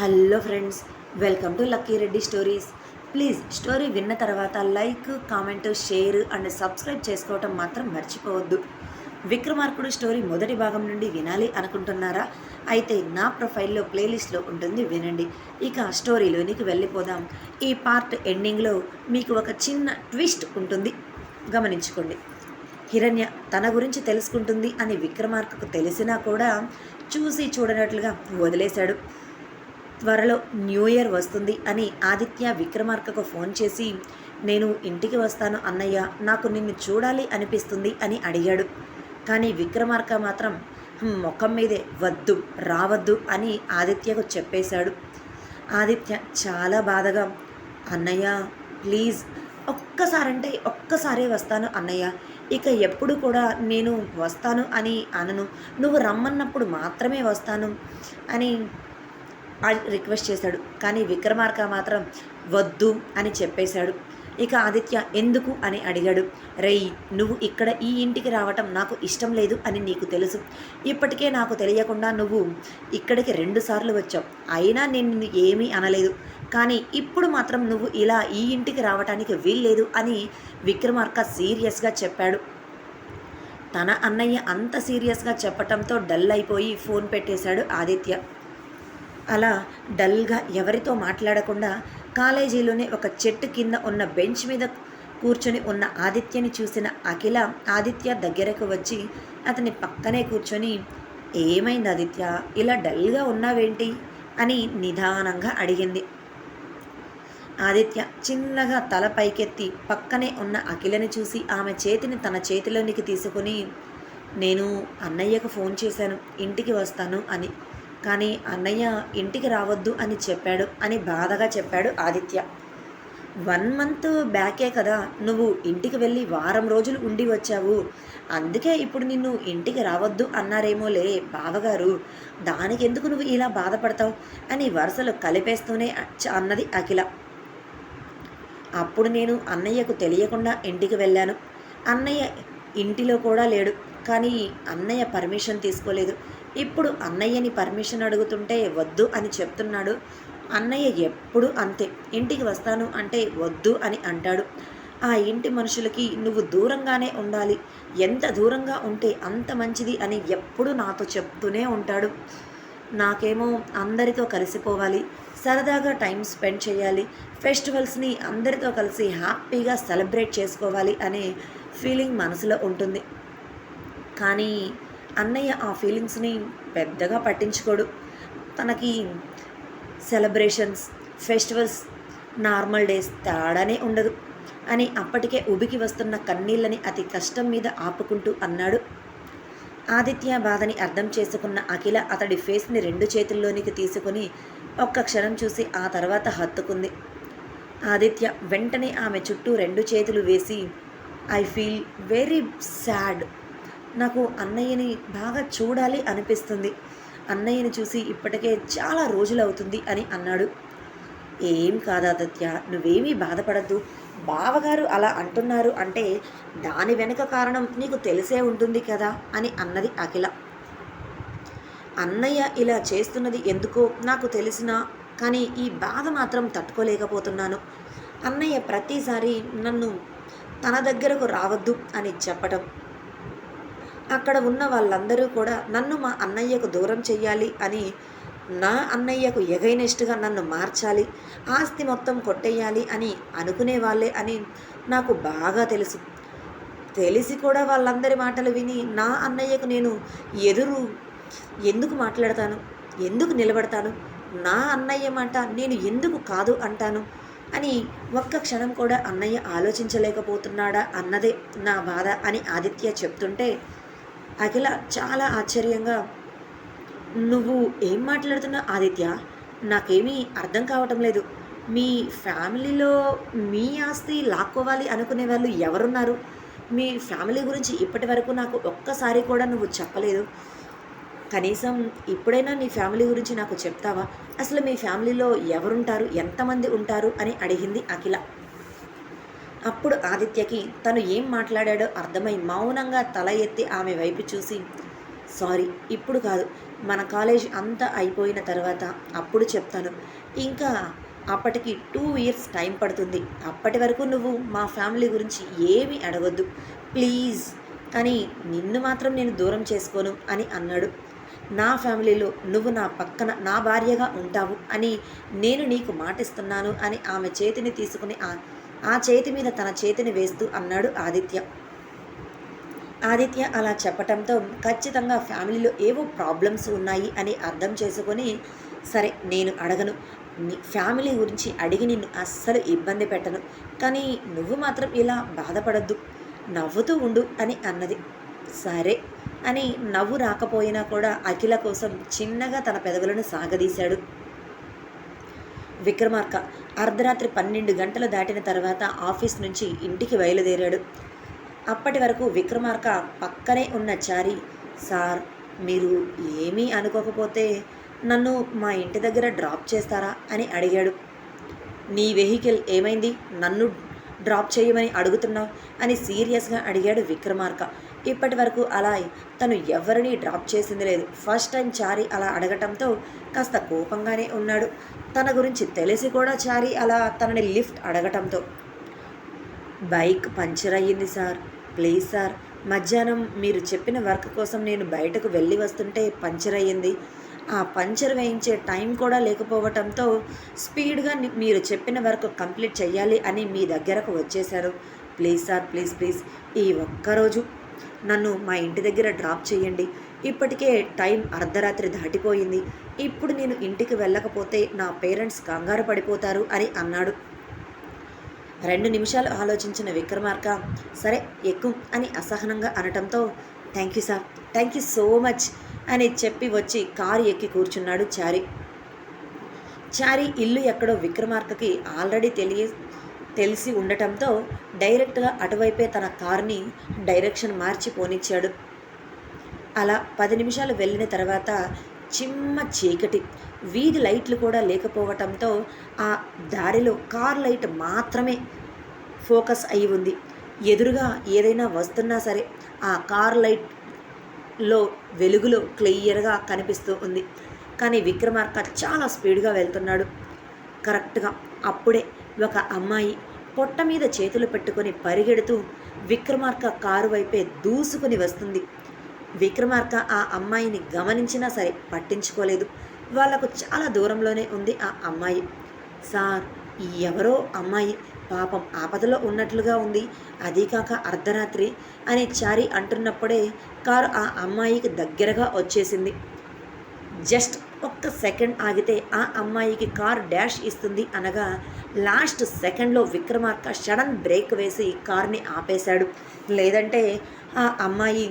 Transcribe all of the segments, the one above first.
Hello friends welcome to Lucky Reddy stories. Please story విన్న తర్వాత like comment share and subscribe చేసుకోవటం మాత్రం మర్చిపోవద్దు. విక్రమార్కుడు స్టోరీ మొదటి భాగం నుండి వినాలి అనుకుంటున్నారా? అయితే నా ప్రొఫైల్లో ప్లేలిస్ట్లో ఉంటుంది వినండి. ఇక స్టోరీలోనికి వెళ్ళిపోదాం. ఈ పార్ట్ ఎండింగ్లో మీకు ఒక చిన్న ట్విస్ట్ ఉంటుంది. గమనించుకోండి. హిరణ్య తన గురించి తెలుసుకుంటుంది అని విక్రమార్కకు తెలిసినా కూడా చూసి చూడనట్లుగా వదిలేశాడు. త్వరలో న్యూ ఇయర్ వస్తుంది అని ఆదిత్య విక్రమార్కకు ఫోన్ చేసి నేను ఇంటికి వస్తాను అన్నయ్య నాకు నిన్ను చూడాలి అనిపిస్తుంది అని అడిగాడు. కానీ విక్రమార్క మాత్రం ముఖం మీదే వద్దు రావద్దు అని ఆదిత్యకు చెప్పేశాడు. ఆదిత్య చాలా బాధగా అన్నయ్య ప్లీజ్ ఒక్కసారంటే ఒక్కసారే వస్తాను అన్నయ్య. ఇక ఎప్పుడు కూడా నేను వస్తాను అని అనను. నువ్వు రమ్మన్నప్పుడు మాత్రమే వస్తాను అని రిక్వెస్ట్ చేశాడు. కానీ విక్రమార్క మాత్రం వద్దు అని చెప్పేశాడు. ఇక ఆదిత్య ఎందుకు అని అడిగాడు. రేయ్ నువ్వు ఇక్కడ ఈ ఇంటికి రావటం నాకు ఇష్టం లేదు అని నీకు తెలుసు. ఇప్పటికే నాకు తెలియకుండా నువ్వు ఇక్కడికి రెండుసార్లు వచ్చావు. అయినా నేను ఏమీ అనలేదు. కానీ ఇప్పుడు మాత్రం నువ్వు ఇలా ఈ ఇంటికి రావటానికి వీల్లేదు అని విక్రమార్క సీరియస్గా చెప్పాడు. తన అన్నయ్య అంత సీరియస్గా చెప్పటంతో డల్ అయిపోయి ఫోన్ పెట్టేశాడు ఆదిత్య. అలా డల్గా ఎవరితో మాట్లాడకుండా కాలేజీలోనే ఒక చెట్టు కింద ఉన్న బెంచ్ మీద కూర్చొని ఉన్న ఆదిత్యని చూసిన అఖిల ఆదిత్య దగ్గరకు వచ్చి అతని పక్కనే కూర్చొని ఏమైంది ఆదిత్య? ఇలా డల్గా ఉన్నావేంటి? అని నిదానంగా అడిగింది. ఆదిత్య చిన్నగా తల పైకెత్తి పక్కనే ఉన్న అఖిలని చూసి ఆమె చేతిని తన చేతిలోనికి తీసుకుని నేను అన్నయ్యకు ఫోన్ చేశాను ఇంటికి వస్తాను అని కానీ అన్నయ్య ఇంటికి రావద్దు అని చెప్పాడు అని బాధగా చెప్పాడు ఆదిత్య. వన్ మంత్ బ్యాకే కదా నువ్వు ఇంటికి వెళ్ళి వారం రోజులు ఉండి వచ్చావు. అందుకే ఇప్పుడు నిన్ను ఇంటికి రావద్దు అన్నారేమోలే బావగారు. దానికి ఎందుకు నువ్వు ఇలా బాధపడతావు? అని వరుసలు కలిపేస్తూనే అన్నది అఖిల. అప్పుడు నేను అన్నయ్యకు తెలియకుండా ఇంటికి వెళ్ళాను. అన్నయ్య ఇంటిలో కూడా లేడు. కానీ అన్నయ్య పర్మిషన్ తీసుకోలేదు. ఇప్పుడు అన్నయ్యని పర్మిషన్ అడుగుతుంటే వద్దు అని చెప్తున్నాడు. అన్నయ్య ఎప్పుడు అంతే ఇంటికి వస్తాను అంటే వద్దు అని అంటాడు. ఆ ఇంటి మనుషులకి నువ్వు దూరంగానే ఉండాలి ఎంత దూరంగా ఉంటే అంత మంచిది అని ఎప్పుడు నాతో చెప్తూనే ఉంటాడు. నాకేమో అందరితో కలిసిపోవాలి సరదాగా టైం స్పెండ్ చేయాలి ఫెస్టివల్స్ని అందరితో కలిసి హ్యాపీగా సెలబ్రేట్ చేసుకోవాలి అనే ఫీలింగ్ మనసులో ఉంటుంది. కానీ అన్నయ్య ఆ ఫీలింగ్స్ని పెద్దగా పట్టించుకోడు. తనకి సెలబ్రేషన్స్ ఫెస్టివల్స్ నార్మల్ డేస్ తేడానే ఉండదు. అని అప్పటికే ఉబికి వస్తున్న కన్నీళ్ళని అతి కష్టం మీద ఆపుకుంటూ అన్నాడు. ఆదిత్య బాధని అర్థం చేసుకున్న అఖిల అతడి ఫేస్ని రెండు చేతుల్లోనికి తీసుకుని ఒక్క క్షణం చూసి ఆ తర్వాత హత్తుకుంది. ఆదిత్య వెంటనే ఆమె చుట్టూ రెండు చేతులు వేసి ఐ ఫీల్ వెరీ సాడ్ నాకు అన్నయ్యని బాగా చూడాలి అనిపిస్తుంది. అన్నయ్యని చూసి ఇప్పటికే చాలా రోజులవుతుంది అని అన్నాడు. ఏం కాదు నువ్వేమీ బాధపడద్దు. బావగారు అలా అంటున్నారు అంటే దాని వెనుక కారణం నీకు తెలిసే ఉంటుంది కదా అని అన్నది అఖిల. అన్నయ్య ఇలా చేస్తున్నది ఎందుకో నాకు తెలిసినా కానీ ఈ బాధ మాత్రం తట్టుకోలేకపోతున్నాను. అన్నయ్య ప్రతిసారి నన్ను తన దగ్గరకు రావద్దు అని చెప్పటం. అక్కడ ఉన్న వాళ్ళందరూ కూడా నన్ను మా అన్నయ్యకు దూరం చెయ్యాలి అని నా అన్నయ్యకు ఎగైనెస్ట్గా నన్ను మార్చాలి ఆస్తి మొత్తం కొట్టేయాలి అని అనుకునే వాళ్ళే అని నాకు బాగా తెలుసు. తెలిసి కూడా వాళ్ళందరి మాటలు విని నా అన్నయ్యకు నేను ఎదురు ఎందుకు మాట్లాడతాను ఎందుకు నిలబడతాను నా అన్నయ్య మాట నేను ఎందుకు కాదు అంటాను అని ఒక్క క్షణం కూడా అన్నయ్య ఆలోచించలేకపోతున్నాడా అన్నదే నా బాధ అని ఆదిత్య చెప్తుంటే అఖిల చాలా ఆశ్చర్యంగా నువ్వు ఏం మాట్లాడుతున్నావు ఆదిత్య? నాకేమీ అర్థం కావటం లేదు. మీ ఫ్యామిలీలో మీ ఆస్తి లాక్కోవాలి అనుకునే వాళ్ళు ఎవరున్నారు? మీ ఫ్యామిలీ గురించి ఇప్పటి వరకు నాకు ఒక్కసారి కూడా నువ్వు చెప్పలేదు. కనీసం ఇప్పుడైనా నీ ఫ్యామిలీ గురించి నాకు చెప్తావా? అసలు మీ ఫ్యామిలీలో ఎవరుంటారు? ఎంతమంది ఉంటారు? అని అడిగింది అఖిల. అప్పుడు ఆదిత్యకి తను ఏం మాట్లాడాడో అర్థమై మౌనంగా తల ఎత్తి ఆమె వైపు చూసి సారీ ఇప్పుడు కాదు. మన కాలేజ్ అంతా అయిపోయిన తర్వాత అప్పుడు చెప్తాను. ఇంకా అప్పటికి టూ ఇయర్స్ టైం పడుతుంది. అప్పటి వరకు నువ్వు మా ఫ్యామిలీ గురించి ఏమీ అడగొద్దు. ప్లీజ్. కానీ నిన్ను మాత్రం నేను దూరం చేసుకోను అని అన్నాడు. నా ఫ్యామిలీలో నువ్వు నా పక్కన నా భార్యగా ఉంటావు అని నేను నీకు మాటిస్తున్నాను అని ఆమె చేతిని తీసుకుని ఆ చేతి మీద తన చేతిని వేస్తూ అన్నాడు ఆదిత్య. ఆదిత్య అలా చెప్పటంతో ఖచ్చితంగా ఫ్యామిలీలో ఏవో ప్రాబ్లమ్స్ ఉన్నాయి అని అర్థం చేసుకొని సరే నేను అడగను. నీ ఫ్యామిలీ గురించి అడిగి నిన్ను అస్సలు ఇబ్బంది పెట్టను. కానీ నువ్వు మాత్రం ఇలా బాధపడద్దు. నవ్వుతూ ఉండు అని అన్నది. సరే అని నవ్వు రాకపోయినా కూడా అఖిల కోసం చిన్నగా తన పెదవులను సాగదీశాడు. విక్రమార్క అర్ధరాత్రి పన్నెండు గంటలు దాటిన తర్వాత ఆఫీస్ నుంచి ఇంటికి బయలుదేరాడు. అప్పటి వరకు విక్రమార్క పక్కనే ఉన్న చారి సార్ మీరు ఏమీ అనుకోకపోతే నన్ను మా ఇంటి దగ్గర డ్రాప్ చేస్తారా? అని అడిగాడు. నీ వెహికల్ ఏమైంది? నన్ను డ్రాప్ చేయమని అడుగుతున్నావు? అని సీరియస్గా అడిగాడు విక్రమార్క. ఇప్పటి వరకు అలా తను ఎవరిని డ్రాప్ చేసింది లేదు. ఫస్ట్ టైం చారి అలా అడగటంతో కాస్త కోపంగానే ఉన్నాడు. తన గురించి తెలిసి కూడా చారి అలా తనని లిఫ్ట్ అడగటంతో. బైక్ పంచర్ అయ్యింది సార్. ప్లీజ్ సార్ మధ్యాహ్నం మీరు చెప్పిన వర్క్ కోసం నేను బయటకు వెళ్ళి వస్తుంటే పంచర్ అయ్యింది. ఆ పంచర్ వేయించే టైం కూడా లేకపోవటంతో స్పీడ్గా మీరు చెప్పిన వర్క్ కంప్లీట్ చేయాలి అని మీ దగ్గరకు వచ్చేశారు. Please sir please please. ఈ ఒక్కరోజు నన్ను మా ఇంటి దగ్గర డ్రాప్ చేయండి. ఇప్పటికే టైం అర్ధరాత్రి దాటిపోయింది. ఇప్పుడు నేను ఇంటికి వెళ్ళకపోతే నా పేరెంట్స్ కంగారు పడిపోతారు అని అన్నాడు. రెండు నిమిషాలు ఆలోచించిన విక్రమార్క సరే ఎక్కువ అని అసహనంగా అనటంతో thank you sir thank you so much అని చెప్పి వచ్చి కారు ఎక్కి కూర్చున్నాడు చారి. చారి ఇల్లు ఎక్కడో విక్రమార్కకి ఆల్రెడీ తెలియ తెలిసి ఉండటంతో డైరెక్ట్గా అటువైపే తన కార్ని డైరెక్షన్ మార్చి పోనిచ్చాడు. అలా పది నిమిషాలు వెళ్ళిన తర్వాత చిమ్మ చీకటి వీధి లైట్లు కూడా లేకపోవటంతో ఆ దారిలో కార్ లైట్ మాత్రమే ఫోకస్ అయి ఉంది. ఎదురుగా ఏదైనా వస్తున్నా సరే ఆ కార్ లైట్లో వెలుగులో క్లియర్గా కనిపిస్తూ ఉంది. కానీ విక్రమార్క చాలా స్పీడ్గా వెళ్తున్నాడు. కరెక్ట్గా అప్పుడే ఒక అమ్మాయి పొట్ట మీద చేతులు పెట్టుకొని పరిగెడుతూ విక్రమార్క కారు వైపే దూసుకుని వస్తుంది. విక్రమార్క ఆ అమ్మాయిని గమనించినా సరే పట్టించుకోలేదు. వాళ్ళకు చాలా దూరంలోనే ఉంది ఆ అమ్మాయి. సార్ ఎవరో అమ్మాయి పాపం ఆపదలో ఉన్నట్లుగా ఉంది. అదీకాక అర్ధరాత్రి అని చారి అంటున్నప్పుడే కారు ఆ అమ్మాయికి దగ్గరగా వచ్చేసింది. జస్ట్ ఒక్క సెకండ్ ఆగితే ఆ అమ్మాయికి కార్ డాష్ ఇస్తుంది అనగా లాస్ట్ సెకండ్లో విక్రమార్క సడన్ బ్రేక్ వేసి కార్ని ఆపేశాడు. లేదంటే ఆ అమ్మాయి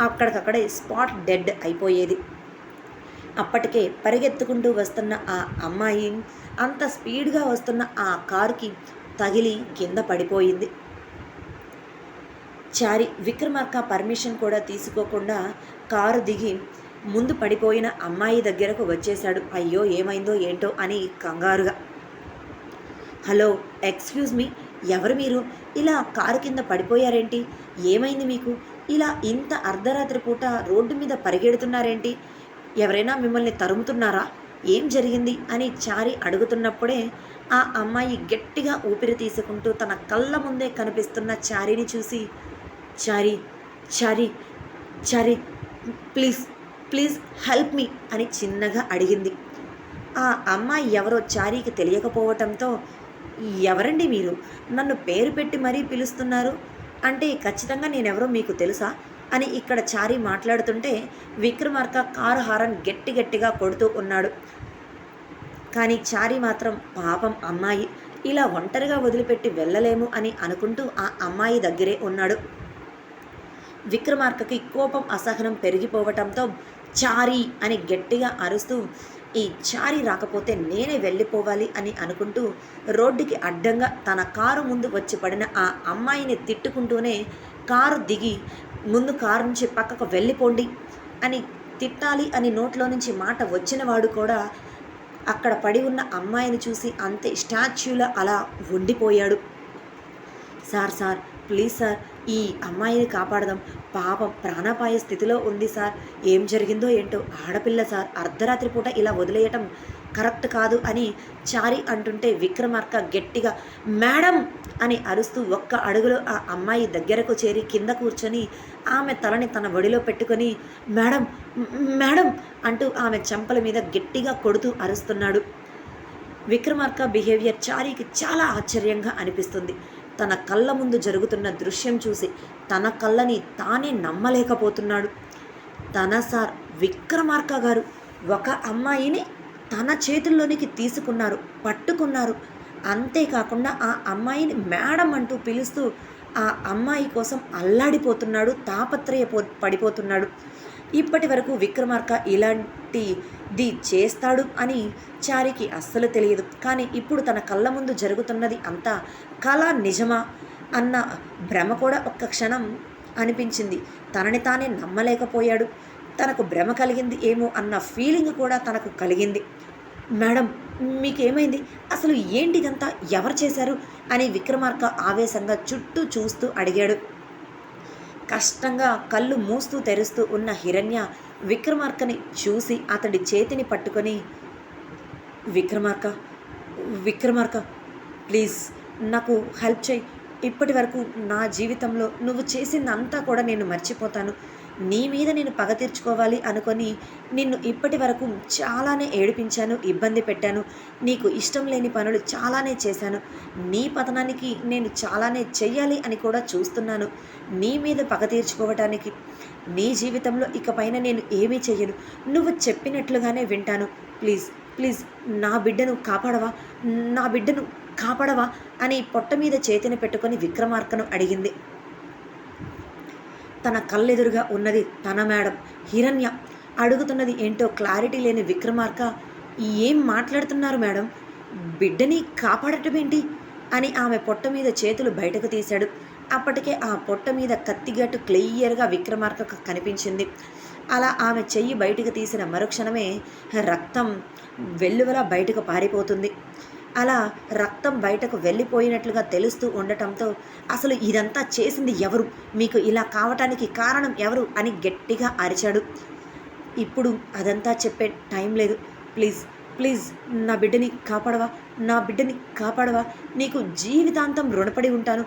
అక్కడికక్కడే స్పాట్ డెడ్ అయిపోయేది. అప్పటికే పరిగెత్తుకుంటూ వస్తున్న ఆ అమ్మాయి అంత స్పీడ్గా వస్తున్న ఆ కారుకి తగిలి కింద పడిపోయింది. చారి విక్రమార్క పర్మిషన్ కూడా తీసుకోకుండా కారు దిగి ముందు పడిపోయిన అమ్మాయి దగ్గరకు వచ్చేశాడు. అయ్యో ఏమైందో ఏంటో అని కంగారుగా. హలో ఎక్స్క్యూజ్ మీ ఎవరు మీరు? ఇలా కారు కింద పడిపోయారేంటి? ఏమైంది మీకు? ఇలా ఇంత అర్ధరాత్రి పూట రోడ్డు మీద పరిగెడుతున్నారేంటి? ఎవరైనా మిమ్మల్ని తరుముతున్నారా? ఏం జరిగింది? అని చారి అడుగుతున్నప్పుడే ఆ అమ్మాయి గట్టిగా ఊపిరి తీసుకుంటూ తన కళ్ళ ముందే కనిపిస్తున్న చారిని చూసి Chari Chari Chari please please help me అని చిన్నగా అడిగింది. ఆ అమ్మాయి ఎవరో చారీకి తెలియకపోవటంతో ఎవరండి మీరు? నన్ను పేరు పెట్టి మరీ పిలుస్తున్నారు? అంటే ఖచ్చితంగా నేనెవరో మీకు తెలుసా? అని ఇక్కడ చారి మాట్లాడుతుంటే విక్రమార్క కారు హారన్ గట్టి గట్టిగా కొడుతూ ఉన్నాడు. కానీ చారి మాత్రం పాపం అమ్మాయి. ఇలా ఒంటరిగా వదిలిపెట్టి వెళ్ళలేము అని అనుకుంటూ ఆ అమ్మాయి దగ్గరే ఉన్నాడు. విక్రమార్కకి కోపం అసహనం పెరిగిపోవటంతో చారి అని గట్టిగా అరుస్తూ ఈ చారి రాకపోతే నేనే వెళ్ళిపోవాలి అని అనుకుంటూ రోడ్డుకి అడ్డంగా తన కారు ముందు వచ్చి పడిన ఆ అమ్మాయిని తిట్టుకుంటూనే కారు దిగి ముందు కారు నుంచి పక్కకు వెళ్ళిపోండి అని తిట్టాలి అని నోట్లో నుంచి మాట వచ్చినవాడు కూడా అక్కడ పడి ఉన్న అమ్మాయిని చూసి అంతే స్టాచ్యూలా అలా ఉండిపోయాడు. సార్ సార్ ప్లీజ్ సార్ ఈ అమ్మాయిని కాపాడదాం. పాపం ప్రాణాపాయ స్థితిలో ఉంది సార్. ఏం జరిగిందో ఏంటో ఆడపిల్ల సార్ అర్ధరాత్రి పూట ఇలా వదిలేయటం కరెక్ట్ కాదు అని చారి అంటుంటే విక్రమార్క గట్టిగా మేడం అని అరుస్తూ ఒక్క అడుగులో ఆ అమ్మాయి దగ్గరకు చేరి కింద కూర్చొని ఆమె తలని తన ఒడిలో పెట్టుకొని మేడం మేడం అంటూ ఆమె చెంపల మీద గట్టిగా కొడుతూ అరుస్తున్నాడు. విక్రమార్క బిహేవియర్ చారీకి చాలా ఆశ్చర్యంగా అనిపిస్తుంది. తన కళ్ళ ముందు జరుగుతున్న దృశ్యం చూసి తన కళ్ళని తానే నమ్మలేకపోతున్నాడు. తన సార్ విక్రమార్క గారు ఒక అమ్మాయిని తన చేతుల్లోనికి తీసుకున్నారు పట్టుకున్నారు. అంతేకాకుండా ఆ అమ్మాయిని మేడం అంటూ పిలుస్తూ ఆ అమ్మాయి కోసం అల్లాడిపోతున్నాడు తాపత్రయ పడిపోతున్నాడు. ఇప్పటి వరకు విక్రమార్క ఇలాంటిది చేస్తాడు అని చారికి అస్సలు తెలియదు. కానీ ఇప్పుడు తన కళ్ళ ముందు జరుగుతున్నది అంతా కళ నిజమా అన్న భ్రమ కూడా ఒక్క క్షణం అనిపించింది. తనని తానే నమ్మలేకపోయాడు. తనకు భ్రమ కలిగింది ఏమో అన్న ఫీలింగ్ కూడా తనకు కలిగింది. మేడం మీకేమైంది? అసలు ఏంటిదంతా? ఎవరు చేశారు? అని విక్రమార్క ఆవేశంగా చుట్టూ చూస్తూ అడిగాడు. కష్టంగా కళ్ళు మూస్తూ తెరుస్తూ ఉన్న హిరణ్య విక్రమార్కని చూసి అతడి చేతిని పట్టుకొని విక్రమార్క విక్రమార్క ప్లీజ్ నాకు హెల్ప్ చేయి. ఇప్పటి వరకు నా జీవితంలో నువ్వు చేసిందంతా కూడా నేను మర్చిపోతాను. నీ మీద నేను పగ తీర్చుకోవాలి అనుకొని నిన్ను ఇప్పటి వరకు చాలానే ఏడిపించాను ఇబ్బంది పెట్టాను. నీకు ఇష్టం లేని పనులు చాలానే చేశాను. నీ పతనానికి నేను చాలానే చెయ్యాలి అని కూడా చూస్తున్నాను. నీ మీద పగ తీర్చుకోవటానికి నీ జీవితంలో ఇకపైన నేను ఏమీ చెయ్యను. నువ్వు చెప్పినట్లుగానే వింటాను. ప్లీజ్ ప్లీజ్ నా బిడ్డను కాపాడవా? నా బిడ్డను కాపాడవా? అని పొట్ట మీద చేతిని పెట్టుకొని విక్రమార్కను అడిగింది. తన కళ్ళెదురుగా ఉన్నది తన మేడం. హిరణ్య అడుగుతున్నది ఏంటో క్లారిటీ లేని విక్రమార్క ఏం మాట్లాడుతున్నారు మేడం? బిడ్డని కాపాడటం ఏంటి అని ఆమె పొట్ట మీద చేతులు బయటకు తీశాడు. అప్పటికే ఆ పొట్ట మీద కత్తిగట్టు క్లియర్గా విక్రమార్క కనిపించింది. అలా ఆమె చెయ్యి బయటకు తీసిన మరుక్షణమే రక్తం వెల్లువలా బయటకు పారిపోతుంది. అలా రక్తం బయటకు వెళ్ళిపోయినట్లుగా తెలుస్తూ ఉండటంతో అసలు ఇదంతా చేసింది ఎవరు? మీకు ఇలా కావటానికి కారణం ఎవరు? అని గట్టిగా అరిచాడు. ఇప్పుడు అదంతా చెప్పే టైం లేదు. ప్లీజ్ ప్లీజ్ నా బిడ్డని కాపాడవా? నా బిడ్డని కాపాడవా? నీకు జీవితాంతం రుణపడి ఉంటాను.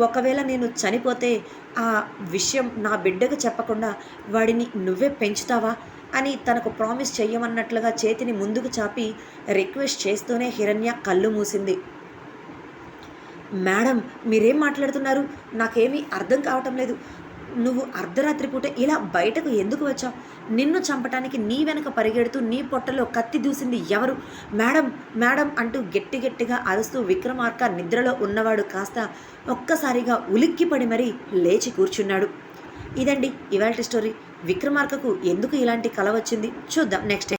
ఒకవేళ నేను చనిపోతే ఆ విషయం నా బిడ్డకు చెప్పకుండా వాడిని నువ్వే పెంచుతావా? అని తనకు ప్రామిస్ చెయ్యమన్నట్లుగా చేతిని ముందుకు చాపి రిక్వెస్ట్ చేస్తూనే హిరణ్య కళ్ళు మూసింది. మేడం మీరేం మాట్లాడుతున్నారు? నాకేమీ అర్థం కావటం లేదు. నువ్వు అర్ధరాత్రి పూట ఇలా బయటకు ఎందుకు వచ్చావు? నిన్ను చంపటానికి నీ వెనక పరిగెడుతూ నీ పొట్టలో కత్తి దూసింది ఎవరు? మేడం మేడం అంటూ గట్టి గట్టిగా అరుస్తూ విక్రమార్క నిద్రలో ఉన్నవాడు కాస్త ఒక్కసారిగా ఉలిక్కిపడి మరీ లేచి కూర్చున్నాడు. ఇదండి ఇవాల్టి స్టోరీ. విక్రమార్కకు ఎందుకు ఇలాంటి కల వచ్చింది? చూద్దాం. నెక్స్ట్